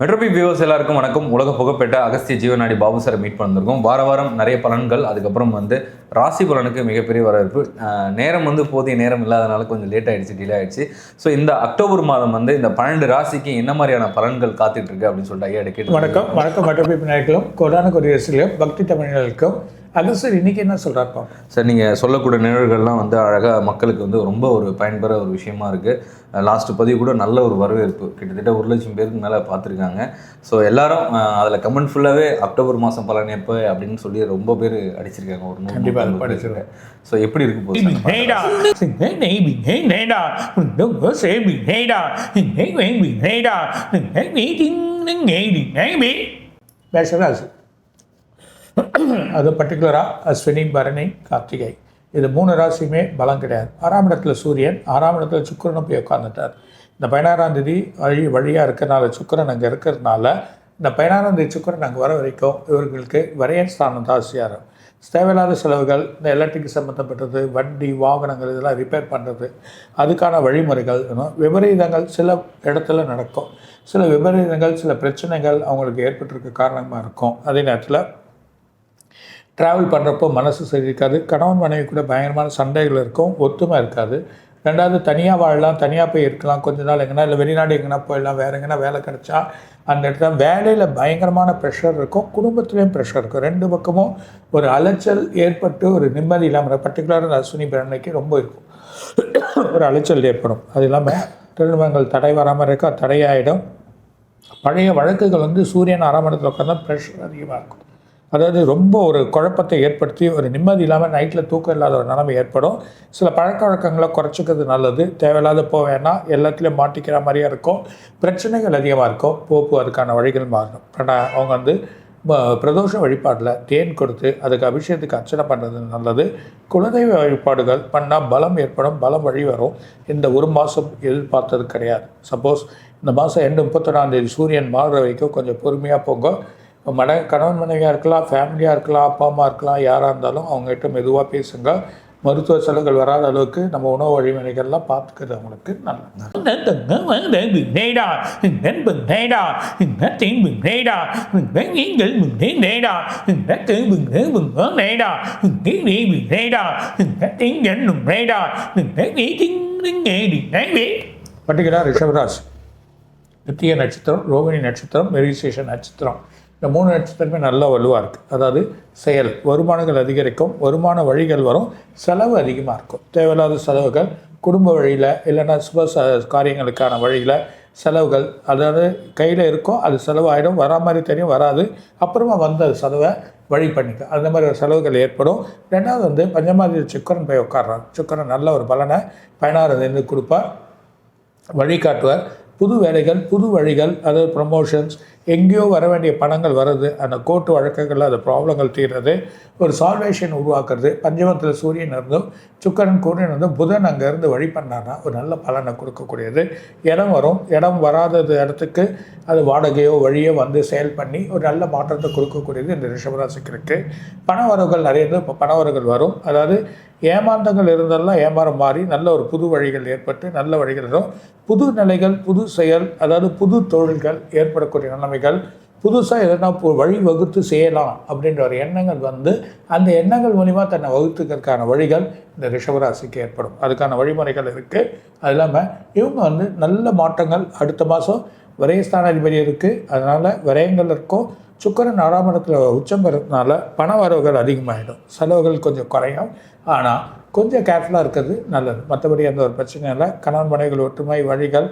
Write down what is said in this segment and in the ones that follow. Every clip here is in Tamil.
மெட்ரோபி வியூவர்ஸ் எல்லாருக்கும் வணக்கம். உலக புகப்பெற்ற அகஸ்திய ஜீவநாடி பாபு சாரை மீட் பண்ணிருக்கோம் வார வாரம் நிறைய பலன்கள். அதுக்கப்புறம் வந்து ராசி பலனுக்கு மிகப்பெரிய வரவேற்பு. நேரம் வந்து போதிய நேரம் இல்லாதனால கொஞ்சம் லேட் ஆயிடுச்சு டிலே ஆயிடுச்சு. ஸோ இந்த அக்டோபர் மாதம் வந்து இந்த பன்னெண்டு ராசிக்கு என்ன மாதிரியான பலன்கள் காத்துட்டு இருக்கு அப்படின்னு சொல்லிட்டு ஐயா கேட்டு வணக்கம். வணக்கம். மற்ற நாயர்களும் கோடான கொடியரசுலையும் பக்தி தமிழர்களுக்கும் அகஸ்டர் இன்னைக்கு என்ன சொல்றாரு சார் நீங்கள் சொல்லக்கூடிய நிகழ்வுகள்லாம் வந்து அழகாக மக்களுக்கு வந்து ரொம்ப ஒரு பயன்பெற ஒரு விஷயமா இருக்குது லாஸ்ட் பதிவு கூட நல்ல ஒரு வரவேற்பு கிட்டத்தட்ட ஒரு லட்சம் பேருக்கு மேலே பார்த்துருக்காங்க ஸோ எல்லாரும் அதில் கமெண்ட் ஃபுல்லாகவே அக்டோபர் மாதம் பலன் எப்போ அப்படின்னு சொல்லி ரொம்ப பேர் அடிச்சிருக்காங்க ஒரு நூறு கண்டிப்பா அது நூற்றம்பது படிச்சிருக்கேன். ஸோ எப்படி இருக்கு போகுது சார்? அது பர்டிகுலராக அஸ்வினி பரணி கார்த்திகை. இது மூணு ராசியுமே பலம் கிடையாது. ஆறாம் இடத்துல சூரியன் ஆறாம் இடத்துல சுக்கரனும் போய் உட்காந்துட்டார் இந்த பதினாறாம் தேதி வழி வழியாக இருக்கிறனால சுக்கிரன் அங்கே இருக்கிறதுனால இந்த பதினாறாம் தேதி சுக்கிரன் அங்கே வர வரைக்கும் இவர்களுக்கு வரையன் ஸ்தானம் ஜாஸ்தியாக இருக்கும் தேவையில்லாத செலவுகள் இந்த எலக்ட்ரிக் சம்மந்தப்பட்டது வண்டி வாகனங்கள் இதெல்லாம் ரிப்பேர் பண்ணுறது அதுக்கான வழிமுறைகள் இன்னும் விபரீதங்கள் சில இடத்துல நடக்கும். சில விபரீதங்கள் சில பிரச்சனைகள் அவங்களுக்கு ஏற்பட்டிருக்க காரணமாக இருக்கும். அதே நேரத்தில் ட்ராவல் பண்ணுறப்போ மனசு சரி இருக்காது. கணவன் மனைவி கூட பயங்கரமான சண்டைகள் இருக்கும். ஒத்துமை இருக்காது. ரெண்டாவது தனியாக வாழலாம் தனியாக போய் இருக்கலாம். கொஞ்ச நாள் எங்கன்னா இல்லை வெளிநாடு எங்கன்னா போயிடலாம். வேறு எங்கன்னா வேலை கிடைச்சா அந்த இடத்துல வேலையில் பயங்கரமான ப்ரெஷர் இருக்கும். குடும்பத்துலேயும் ப்ரெஷர் இருக்கும். ரெண்டு பக்கமும் ஒரு அலைச்சல் ஏற்பட்டு ஒரு நிம்மதி இல்லாமல் பர்டிகுலராக அஸ்வினி பிரண்ணைக்கு ரொம்ப இருக்கும். ஒரு அலைச்சல் ஏற்படும். அது இல்லாமல் திருமணங்கள் தடை வராமல் இருக்கா? தடையாயிடும். பழைய வழக்குகள் வந்து சூரியன் ஆறாம் இடத்துல உட்காந்தா ப்ரெஷர் அதிகமாக இருக்கும். அதாவது ரொம்ப ஒரு குழப்பத்தை ஏற்படுத்தி ஒரு நிம்மதி இல்லாமல் நைட்டில் தூக்கம் இல்லாத ஒரு நிலைமை ஏற்படும். சில பழக்க வழக்கங்களை குறைச்சிக்கிறது நல்லது. தேவையில்லாத போக வேணாம். எல்லாத்துலேயும் மாட்டிக்கிற மாதிரியே இருக்கும். பிரச்சனைகள் அதிகமாக இருக்கும். போப்பு அதுக்கான வழிகள் மாறணும் ஆனால் அவங்க வந்து ம- பிரதோஷ வழிபாட்டில் தேன் கொடுத்து அதுக்கு அபிஷேகத்துக்கு அர்ச்சனை பண்ணுறது நல்லது. குலதெய்வ வழிபாடுகள் பண்ணால் பலம் ஏற்படும். பலம் வழி வரும். இந்த ஒரு மாதம் எதிர்பார்த்தது கிடையாது. சப்போஸ் இந்த மாதம் எண்டு முப்பத்தொன்னாம் தேதி சூரியன் மாறுற வரைக்கும் கொஞ்சம் பொறுமையாக போங்க. மன கணவன் மனைவியாக இருக்கலாம் ஃபேமிலியாக இருக்கலாம் அப்பா அம்மா இருக்கலாம் யாராக இருந்தாலும் அவங்ககிட்ட மெதுவாக பேசுங்க. மருத்துவ செலவுகள் வராத அளவுக்கு நம்ம உணவு வழிமுறைகள்லாம் பார்த்துக்கிறது அவங்களுக்கு நல்லது. பர்டிகுலர் ரிஷபராசி. நித்திய நட்சத்திரம் ரோகிணி நட்சத்திரம் மெரிசேஷன் நட்சத்திரம். இந்த மூணு நட்சத்திரமே நல்ல வலுவாக இருக்குது அதாவது செயல் வருமானங்கள் அதிகரிக்கும் வருமான வழிகள் வரும் செலவு அதிகமாக இருக்கும். தேவையில்லாத செலவுகள் குடும்ப வழியில் இல்லைன்னா சுப ச காரியங்களுக்கான வழியில் செலவுகள் அதாவது கையில் இருக்கும் அது செலவாயிடும் வரா மாதிரி தெரியும் வராது. அப்புறமா வந்து அது செலவை வழி பண்ணிக்க அந்த மாதிரி செலவுகள் ஏற்படும். ரெண்டாவது வந்து பஞ்சமாதிரி சுக்கரன் போய் உட்கார்றான் சுக்கரன் நல்ல ஒரு பலனை பயனாளர் கொடுப்பார். வழிகாட்டுவார். புது வேலைகள் புது வழிகள் அதாவது ப்ரமோஷன்ஸ் எங்கேயோ வர வேண்டிய பணங்கள் வர்றது அந்த கோர்ட்டு வழக்குகளில் அந்த ப்ராப்ளங்கள் தீர்றது ஒரு சால்வேஷன் உருவாக்குறது பஞ்சமத்தில் சூரியன் இருந்தும் சுக்கரன் கூரியன் இருந்தும் புதன் அங்கேருந்து வழி பண்ணார்னா ஒரு நல்ல பலனை கொடுக்கக்கூடியது. இடம் வரும். இடம் வராதது இடத்துக்கு அது வாடகையோ வழியோ வந்து செயல் பண்ணி ஒரு நல்ல மாற்றத்தை கொடுக்கக்கூடியது இந்த ரிஷபராசிக்கு இருக்குது பண வரவுகள் நிறைய இருந்து இப்போ பண வரவுகள் வரும். அதாவது ஏமாந்தங்கள் இருந்தெல்லாம் ஏமாறம் மாறி நல்ல ஒரு புது வழிகள் ஏற்பட்டு நல்ல வழிகள் வரும். புது நிலைகள் புது செயல் அதாவது புது தொழில்கள் ஏற்படக்கூடிய நிலைமைகள் புதுசாக எதனா பு- வழி வகுத்து செய்யலாம் அப்படின்ற ஒரு எண்ணங்கள் வந்து அந்த எண்ணங்கள் மூலிமா தன்னை வகுத்துக்கிறதுக்கான வழிகள் இந்த ரிஷபராசிக்கு ஏற்படும். அதுக்கான வழிமுறைகள் இருக்குது அது இல்லாமல் இவங்க வந்து நல்ல மாற்றங்கள் அடுத்த மாதம் விரயஸ்தானாதிபதி இருக்குது அதனால் விரயங்கள் இருக்கும். சுக்கரன் ஆறாம் இடத்துல உச்சம் வரதுனால பண வரவுகள் அதிகமாகிடும் செலவுகள் கொஞ்சம் குறையும். ஆனால் கொஞ்சம் கேர்ஃபுல்லாக இருக்கிறது நல்லது. மற்றபடி எந்த ஒரு பிரச்சனையும் இல்லை. கணவன் மனைகள் ஒற்றுமை வழிகள்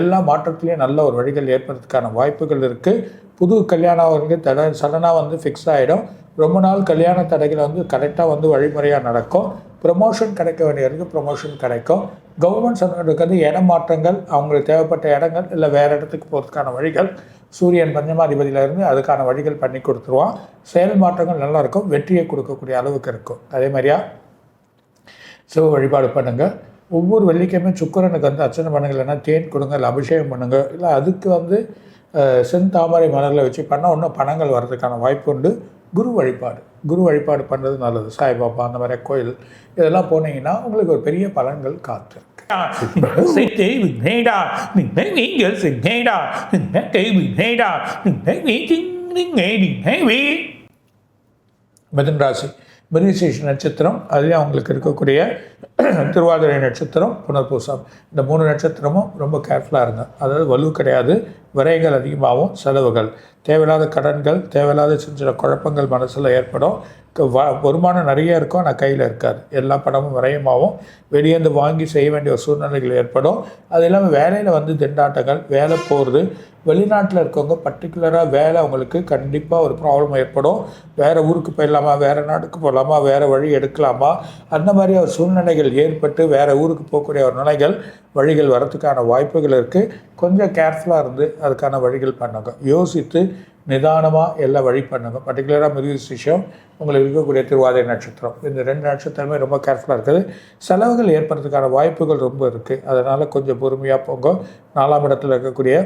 எல்லா மாற்றத்துலேயும் நல்ல ஒரு வழிகள் ஏற்படுறதுக்கான வாய்ப்புகள் இருக்குது புது கல்யாணம் வந்து தட சடனாக வந்து ஃபிக்ஸ் ஆகிடும் ரொம்ப நாள் கல்யாண தடைகள் வந்து கரெக்டாக வந்து வழிமுறையாக நடக்கும். ப்ரொமோஷன் கிடைக்க வேண்டியதுக்கு ப்ரொமோஷன் கிடைக்கும். கவர்மெண்ட் சர்வெண்ட்டுக்கு வந்து இட மாற்றங்கள் அவங்களுக்கு தேவைப்பட்ட இடங்கள் இல்லை வேறு இடத்துக்கு போகிறதுக்கான வழிகள். சூரியன் பஞ்சமாதிபதியில இருந்து அதுக்கான வழிகள் பண்ணி கொடுத்துருவான். செயல் மாற்றங்கள் நல்லா இருக்கும் வெற்றியை கொடுக்கக்கூடிய அளவுக்கு இருக்கும். அதே மாதிரியா? சிவ வழிபாடு பண்ணுங்கள் ஒவ்வொரு வெள்ளிக்கிழமை சுக்கிரனுக்கு வந்து அர்ச்சனை பண்ணுங்க. இல்லைன்னா தேன் கொடுங்க இல்லை அபிஷேகம் பண்ணுங்கள் இல்லை அதுக்கு வந்து செந்தாமரை மலரில் வச்சு பண்ணால் இன்னும் பணங்கள் வர்றதுக்கான வாய்ப்பு உண்டு. குரு வழிபாடு. குரு வழிபாடு பண்ணுறது நல்லது. சாய்பாபா அந்த மாதிரி கோயில் இதெல்லாம் போனீங்கன்னா உங்களுக்கு ஒரு பெரிய பலன்கள் Nete மிதுன் ராசி மிருகசீஷ நட்சத்திரம் அதுலேயும் அவங்களுக்கு இருக்கக்கூடிய திருவாதிரை நட்சத்திரம் புனர்பூசம். இந்த மூணு நட்சத்திரமும் ரொம்ப கேர்ஃபுல்லாக இருங்க. அதாவது வலு கிடையாது. விரைகள் அதிகமாகும் செலவுகள். தேவையில்லாத கடன்கள் தேவையில்லாத சின்ன சின்ன குழப்பங்கள் மனசில் ஏற்படும். க- வ- வருமானம் நிறைய இருக்கும் ஆனால் கையில் இருக்காது. எல்லா பணமும் விரயமாகவும் வெளியேந்து வாங்கி செய்ய வேண்டிய ஒரு சூழ்நிலைகள் ஏற்படும். அது இல்லாமல் வேலையில் வந்து திண்டாட்டங்கள் வேலை போகிறது வெளிநாட்டில் இருக்கவங்க பர்டிகுலராக வேலை அவங்களுக்கு கண்டிப்பாக ஒரு ப்ராப்ளம் ஏற்படும். வேறு ஊருக்கு போயிடலாமா வேறு நாட்டுக்கு போகலாமா வேறு வழி எடுக்கலாமா? அந்த மாதிரி ஒரு சூழ்நிலைகள் ஏற்பட்டு வேறு ஊருக்கு போகக்கூடிய ஒரு நிலைகள் வழிகள் வரத்துக்கான வாய்ப்புகள் இருக்குது கொஞ்சம் கேர்ஃபுல்லாக இருந்து அதுக்கான வழிகள் பண்ணுங்க. யோசித்து நிதானமாக எல்லாம் வழி பண்ணுங்க. பர்டிகுலராக மிருகசிஷம் உங்களுக்கு இருக்கக்கூடிய திருவாதிரை நட்சத்திரம். இந்த ரெண்டு நட்சத்திரமே ரொம்ப கேர்ஃபுல்லாக இருக்குது. செலவுகள் ஏற்படுறதுக்கான வாய்ப்புகள் ரொம்ப இருக்குது அதனால் கொஞ்சம் பொறுமையாக போங்க. நாலாம் இடத்துல இருக்கக்கூடிய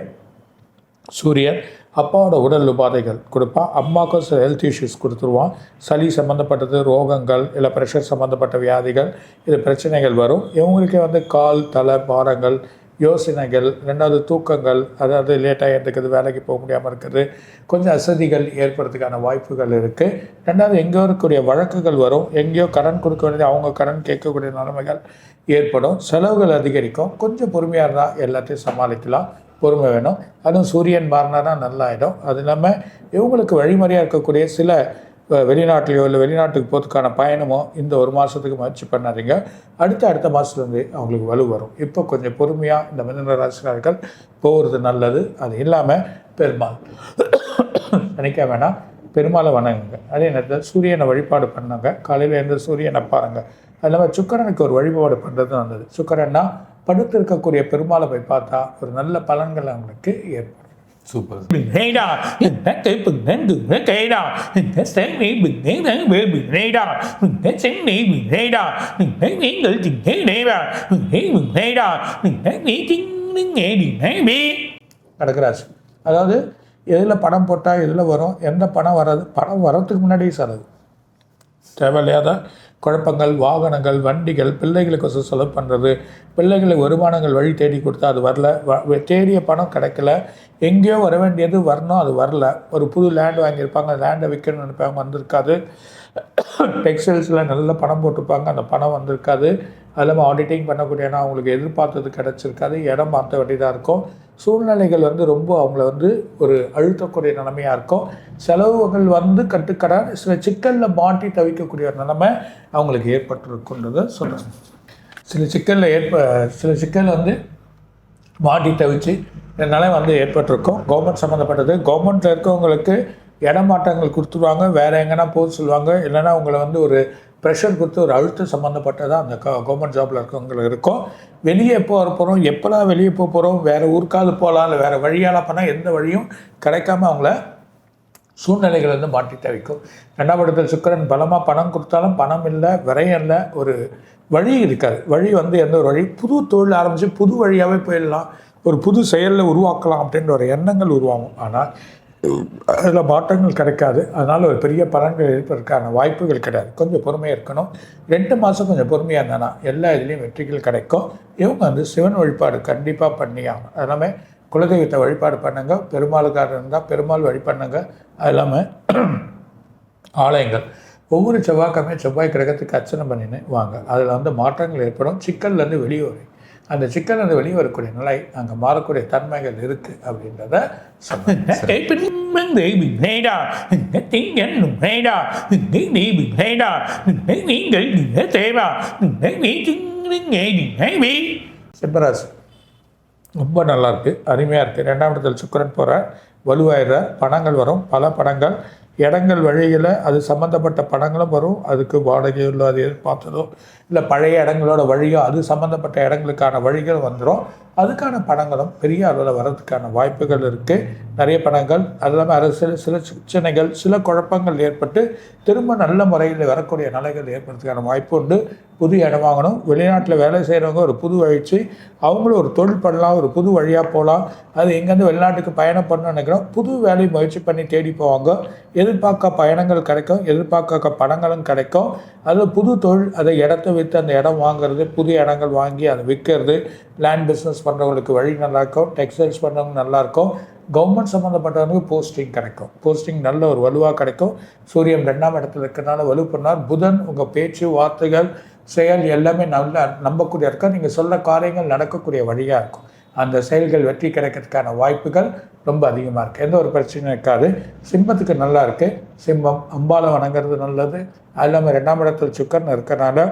சூரியன் அப்பாவோட உடல் உபாதைகள் கொடுப்பான் அம்மாவுக்கும் சில ஹெல்த் இஷ்யூஸ் கொடுத்துருவான். சளி சம்மந்தப்பட்டது ரோகங்கள் இல்லை ப்ரெஷர் சம்மந்தப்பட்ட வியாதிகள் இது பிரச்சனைகள் வரும். இவங்களுக்கே வந்து கால் தலை பாரங்கள் யோசனைகள் ரெண்டாவது தூக்கங்கள் அதாவது லேட்டாக இருந்துக்கிறது வேலைக்கு போக முடியாமல் இருக்கிறது கொஞ்சம் அசதிகள் ஏற்படுறதுக்கான வாய்ப்புகள் இருக்குது ரெண்டாவது எங்கேயோ இருக்கக்கூடிய வழக்குகள் வரும். எங்கேயோ கடன் கொடுக்க வேண்டியது அவங்க கடன் கேட்கக்கூடிய நிலைமைகள் ஏற்படும். செலவுகள் அதிகரிக்கும். கொஞ்சம் பொறுமையாக இருந்தால் எல்லாத்தையும் சமாளிக்கலாம். பொறுமை வேணும். அதுவும் சூரியன் மாறினானா நல்லாயிடும். அது இல்லாமல் இவங்களுக்கு வழிமுறையாக இருக்கக்கூடிய சில வெளிநாட்டிலையோ இல்லை வெளிநாட்டுக்கு போகிறதுக்கான பயணமோ இந்த ஒரு மாதத்துக்கு முயற்சி பண்ணாதீங்க. அடுத்த அடுத்த மாதத்துலேருந்து அவங்களுக்கு வலு வரும். இப்போ கொஞ்சம் பொறுமையாக இந்த மிதன ராசிக்காரர்கள் போகிறது நல்லது. அது இல்லாமல் பெருமாள். நினைக்க வேணாம். பெருமாளை வணங்குங்க. அதே நேரத்தில் சூரியனை வழிபாடு பண்ணாங்க. காலையில் எழுந்து சூரியனை பாருங்கள் அது இல்லாமல் சுக்கரனுக்கு ஒரு வழிபாடு பண்ணுறது நல்லது. சுக்கரன்னா படுத்து இருக்கக்கூடிய பெருமாளை போய் பார்த்தா ஒரு நல்ல பலன்கள் அவங்களுக்கு ஏற்படும். Super Vineda, Nete Vinendu Vineda, Nete Vineda, Vineda, Nete Vineda, நீங்கள் Vineda, Vineda, Nete கடகராசி அதாவது எதில் பணம் போட்டால் எதில் வரும்? எந்த பணம் வராது பணம் வரத்துக்கு முன்னாடியே செலவு தேவையில்லாத குழப்பங்கள் வாகனங்கள் வண்டிகள் பிள்ளைகளுக்கு செலவு பண்ணுறது பிள்ளைகளுக்கு வருமானங்கள் வழி தேடி கொடுத்தா அது வரல. வ- தேடிய பணம் கிடைக்கல. எங்கேயோ வர வேண்டியது வரணும் அது வரல. ஒரு புது லேண்ட் வாங்கியிருப்பாங்க லேண்டை விற்கணும்னு நினைப்பாங்க வந்திருக்காது. டெக்ஸ்டைல்ஸில் நல்ல பணம் போட்டிருப்பாங்க அந்த பணம் வந்திருக்காது. அது இல்லாமல் ஆடிட்டிங் பண்ணக்கூடியனா அவங்களுக்கு எதிர்பார்த்தது கிடச்சிருக்காது. இடம் மாற்ற வேண்டியதாக இருக்கும். சூழ்நிலைகள் வந்து ரொம்ப அவங்கள வந்து ஒரு அழுத்தக்கூடிய நிலைமையாக இருக்கும். செலவுகள் வந்து கட்டுக்கட சில சிக்கலில் மாட்டி தவிக்கக்கூடிய ஒரு நிலைமை அவங்களுக்கு ஏற்பட்டிருக்குன்றதை. சொல்கிறேன் சில சிக்கலில் ஏற்ப சில சிக்கல் வந்து மாட்டி தவிச்சு இதனால் நிலை வந்து ஏற்பட்டிருக்கும். கவர்மெண்ட் சம்மந்தப்பட்டது கவர்மெண்ட்டில் இருக்கவங்களுக்கு இடமாற்றங்கள் கொடுத்துருவாங்க. வேறு எங்கன்னா போக சொல்லுவாங்க. இல்லைன்னா அவங்கள வந்து ஒரு ப்ரெஷர் கொடுத்து ஒரு அழுத்தம் சம்மந்தப்பட்டதாக அந்த கவர்மெண்ட் ஜாபில் இருக்கவங்களுக்கு இருக்கும். வெளியே எப்போ வர போகிறோம் எப்போலாம் வெளியே போக போகிறோம் வேறு ஊருக்காவது போகலாம் இல்லை வேறு வழியால் பண்ணால் எந்த வழியும் கிடைக்காம அவங்கள சூழ்நிலைகள் வந்து மாட்டி தவிக்கும். ரெண்டாம் இடத்துல சுக்கிரன் பலமாக பணம் கொடுத்தாலும் பணம் இல்லை விரயம் இல்லை ஒரு வழி இருக்காது. வழி வந்து எந்த ஒரு வழி? புது தொழில் ஆரம்பித்து புது வழியாகவே போயிடலாம். ஒரு புது செயலில் உருவாக்கலாம் அப்படின்ற ஒரு எண்ணங்கள் உருவாகும். ஆனால் அதில் மாற்றங்கள் கிடைக்காது. அதனால் ஒரு பெரிய பலன்கள் இருப்பதற்கான வாய்ப்புகள் கிடையாது. கொஞ்சம் பொறுமையாக இருக்கணும். ரெண்டு மாதம் கொஞ்சம் பொறுமையாக இருந்தானா எல்லா இதுலேயும் வெற்றிகள் கிடைக்கும். இவங்க வந்து சிவன் வழிபாடு கண்டிப்பாக பண்ணியாகும் அது எல்லாமே குலதெய்வத்தை வழிபாடு பண்ணுங்க. பெருமாளுக்காரர் இருந்தால் பெருமாள் வழிபண்ணுங்க அது இல்லாமல் ஆலயங்கள். ஒவ்வொரு செவ்வாய்க்கிழமையும் செவ்வாய் கிரகத்துக்கு அர்ச்சனை பண்ணின்னு வாங்க. அதில் வந்து மாற்றங்கள் ஏற்படும். சிக்கல்லேருந்து வெளியே வரும். அந்த சிக்கல்லேருந்து வெளியே வரக்கூடிய நிலை அங்கே மாறக்கூடிய தன்மைகள் இருக்குது அப்படின்றத சிம்மராசி ரொம்ப நல்லா இருக்கு அருமையாக இருக்குது ரெண்டாம் இடத்துல சுக்கிரன் போகிறார் வலுவாயிடுறார் பணங்கள் வரும் பல பணங்கள் இடங்கள் வழியில் அது சம்மந்தப்பட்ட படங்களும் வரும். அதுக்கு வாடகையோ இல்லை அது எதிர்பார்த்ததோ இல்லை பழைய இடங்களோட வழியோ அது சம்மந்தப்பட்ட இடங்களுக்கான வழிகள் வந்துடும் அதுக்கான படங்களும் பெரிய அளவில் வர்றதுக்கான வாய்ப்புகள் இருக்குது நிறைய படங்கள் அது இல்லாமல் அரசியல் சில பிரச்சனைகள் சில குழப்பங்கள் ஏற்பட்டு திரும்ப நல்ல முறையில் வரக்கூடிய நிலைகள் ஏற்படுறதுக்கான வாய்ப்பு உண்டு. புது இடம் வாங்கணும். வெளிநாட்டில் வேலை செய்கிறவங்க ஒரு புது வழிச்சு அவங்களும் ஒரு தொழில் பண்ணலாம் ஒரு புது வழியாக போகலாம். அது எங்கேருந்து வெளிநாட்டுக்கு பயணம் பண்ணணும்னு நினைக்கிறோம். புது வேலையை முயற்சி பண்ணி தேடி போவாங்க. எதிர்பார்க்க பயணங்கள் கிடைக்கும். எதிர்பார்க்க படங்களும் கிடைக்கும். அது புது தொழில் அதை இடத்த விற்று அந்த இடம் வாங்குறது புது இடங்கள் வாங்கி அதை விற்கிறது லேண்ட் பிஸ்னஸ் பண்ணுறவங்களுக்கு வழி நல்லாயிருக்கும் டெக்ஸ்டைல்ஸ் பண்ணுறவங்க நல்லாயிருக்கும் கவர்மெண்ட் சம்மந்தப்பட்டவங்களுக்கு போஸ்டிங் கிடைக்கும். போஸ்டிங் நல்ல ஒரு வலுவாக கிடைக்கும். சூரியன் ரெண்டாம் இடத்துல இருக்கிறனால வலு பண்ணார் புதன் உங்கள் பேச்சு வார்த்தைகள் செயல் எல்லாமே நல்லா நம்பக்கூடிய இருக்கா நீங்கள் சொல்ல காரியங்கள் நடக்கக்கூடிய வழியாக இருக்கும். அந்த செயல்கள் வெற்றி கிடைக்கிறதுக்கான வாய்ப்புகள் ரொம்ப அதிகமாக இருக்குது எந்த ஒரு பிரச்சனையும் இருக்காது. சிம்மத்துக்கு நல்லா இருக்குது சிம்மம் அம்பாலை வணங்குறது நல்லது. அது இல்லாமல் ரெண்டாம் இடத்துல சுக்கரன் இருக்கிறனால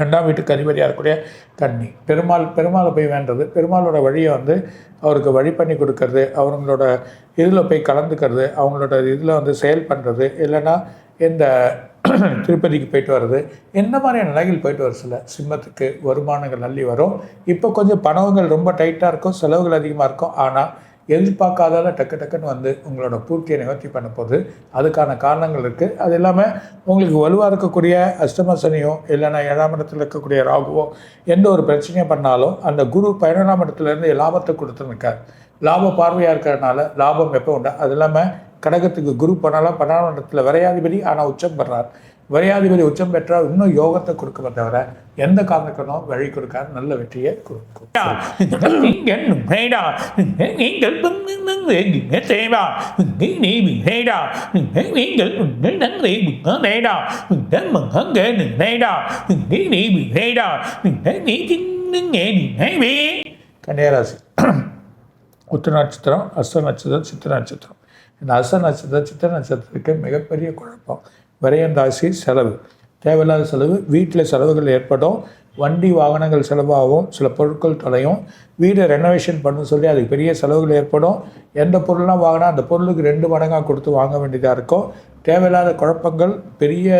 ரெண்டாம் வீட்டுக்கு அதிபதியாக இருக்கக்கூடிய கண்ணி பெருமாள் பெருமாளை போய் வேண்டது. பெருமாளோட வழியை வந்து அவருக்கு வழி பண்ணி கொடுக்கறது அவங்களோட இதில் போய் கலந்துக்கிறது அவங்களோட இதில் வந்து செயல் பண்ணுறது இல்லைன்னா இந்த திருப்பதிக்கு போயிட்டு வர்றது. என்ன மாதிரியான நிலைகள் போயிட்டு வர சில சிம்மத்துக்கு வருமானங்கள் அள்ளி வரும். இப்போ கொஞ்சம் பணங்கள் ரொம்ப டைட்டாக இருக்கும் செலவுகள் அதிகமாக இருக்கும். ஆனால் எதிர்பார்க்காதால டக்கு டக்குன்னு வந்து உங்களோட பூர்த்தியை நிவர்த்தி பண்ண போகுது. அதுக்கான காரணங்கள் இருக்குது அது இல்லாமல் உங்களுக்கு வலுவாக இருக்கக்கூடிய அஷ்டம சனியோ இல்லைன்னா ஏழாம் இடத்துல இருக்கக்கூடிய ராகுவோ எந்த ஒரு பிரச்சனையும் பண்ணாலும் அந்த குரு பதினொன்றாம் இடத்துலேருந்து லாபத்தை கொடுத்துருக்கார். லாப பார்வையாக இருக்கிறதுனால லாபம் எப்போ உண்டு? அது இல்லாமல் கடகத்துக்கு குரு பண்ணலாம் பன்னெண்டாம் இடத்துல விரையாதிபதி ஆனால் உச்சம் பெறார். விரையாதிபதி உச்சம் பெற்றால் இன்னும் யோகத்தை கொடுக்க தவிர எந்த காரணக்கணும் வழி கொடுக்காது. நல்ல வெற்றியை கொடுக்கும். கன்னியாராசி. உத்திர நட்சத்திரம் அஸ்த நட்சத்திரம் சித்திர நட்சத்திரம். இந்த அச நட்சத்திர சித்திர நட்சத்திரத்துக்கு மிகப்பெரிய குழப்பம். விரயந்தாசி செலவு. தேவையில்லாத செலவு வீட்டில் செலவுகள் ஏற்படும் வண்டி வாகனங்கள் செலவாகும் சில பொருட்கள் தொலையும் வீடை ரெனோவேஷன் பண்ண சொல்லி அதுக்கு பெரிய செலவுகள் ஏற்படும். எந்த பொருள்லாம் வாங்கினா அந்த பொருளுக்கு ரெண்டு மடங்காக கொடுத்து வாங்க வேண்டியதாக இருக்கும். தேவையில்லாத குழப்பங்கள் பெரிய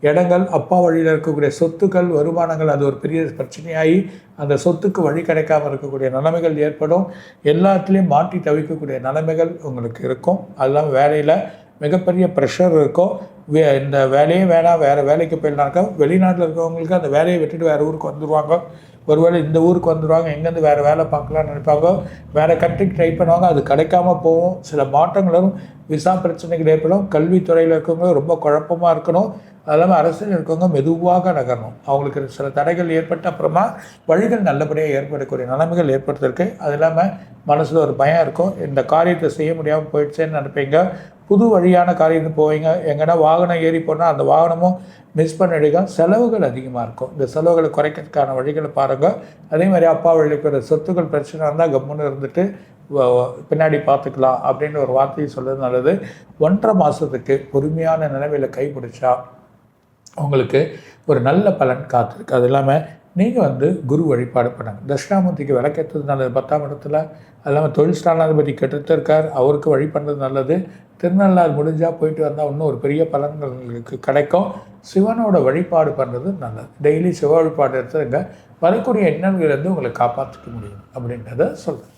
இடங்கள் அப்பா வழியில் இருக்கக்கூடிய சொத்துக்கள் வருமானங்கள் அது ஒரு பெரிய பிரச்சனையாகி அந்த சொத்துக்கு வழி கிடைக்காம இருக்கக்கூடிய நிலைமைகள் ஏற்படும். எல்லாத்துலேயும் மாட்டி தவிக்கக்கூடிய நிலைமைகள் உங்களுக்கு இருக்கும். அதெல்லாம் வேலையில் மிகப்பெரிய ப்ரெஷர் இருக்கும். வே- இந்த வேலையே வேணாம் வேறு வேலைக்கு போயிடலாக்கா வெளிநாட்டில் இருக்கிறவங்களுக்கு அந்த வேலையை விட்டுட்டு வேறு ஊருக்கு வந்துடுவாங்க ஒருவேளை இந்த ஊருக்கு வந்துடுவாங்க எங்கேருந்து வேறு வேலை பார்க்கலாம்னு நினைப்பாங்க. வேறு கண்ட்ரிக்கு ட்ரை பண்ணுவாங்க அது கிடைக்காம போகும். சில மாற்றங்களும் விசா பிரச்சனைகள் ஏற்படும். கல்வித்துறையில் இருக்கவங்க ரொம்ப குழப்பமாக இருக்கணும். அது இல்லாமல் அரசியல் இருக்கவங்க மெதுவாக நகரணும். அவங்களுக்கு சில தடைகள் ஏற்பட்ட அப்புறமா வழிகள் நல்லபடியாக ஏற்படக்கூடிய நிலைமைகள் ஏற்படுத்திருக்கு. அது இல்லாமல் மனசில் ஒரு பயம் இருக்கும். இந்த காரியத்தை செய்ய முடியாமல் போயிடுச்சேன்னு நினைப்பீங்க. புது வழியான காரியத்துக்கு போவீங்க. எங்கன்னா வாகனம் ஏறி போனால் அந்த வாகனமும் மிஸ் பண்ணிடுங்க. செலவுகள் அதிகமாக இருக்கும். இந்த செலவுகளை குறைக்கிறதுக்கான வழிகளை பாருங்கள் அதே மாதிரி அப்பா வழிக்கிற சொத்துக்கள் பிரச்சனை இருந்தால் கம்முன்னு இருந்துட்டு பின்னாடி பார்த்துக்கலாம் அப்படின்னு ஒரு வார்த்தையை சொல்கிறது நல்லது. ஒன்றரை மாதத்துக்கு பொறுமையான நிலைமையில் கைப்பிடிச்சா உங்களுக்கு ஒரு நல்ல பலன் காத்திருக்கு. அது இல்லாமல் நீங்கள் வந்து குரு வழிபாடு பண்ணுங்க தட்சிணாமூர்த்திக்கு விளக்கேற்றது நல்லது. பத்தாம் இடத்துல அது இல்லாமல் தொழில் ஸ்தானாதிபதி கெட்டுட்டு இருக்கார். அவருக்கு வழி பண்ணுறது நல்லது. திருநள்ளாறு முடிஞ்சால் போயிட்டு வந்தால் இன்னும் ஒரு பெரிய பலன்கள் உங்களுக்கு கிடைக்கும். சிவனோட வழிபாடு பண்ணுறது நல்லது. டெய்லி சிவ வழிபாடு எடுத்துருங்க. வரக்கூடிய எண்ணங்கள்லேருந்து உங்களை காப்பாற்றிக்க முடியும். அப்படின்றத சொல்கிறேன்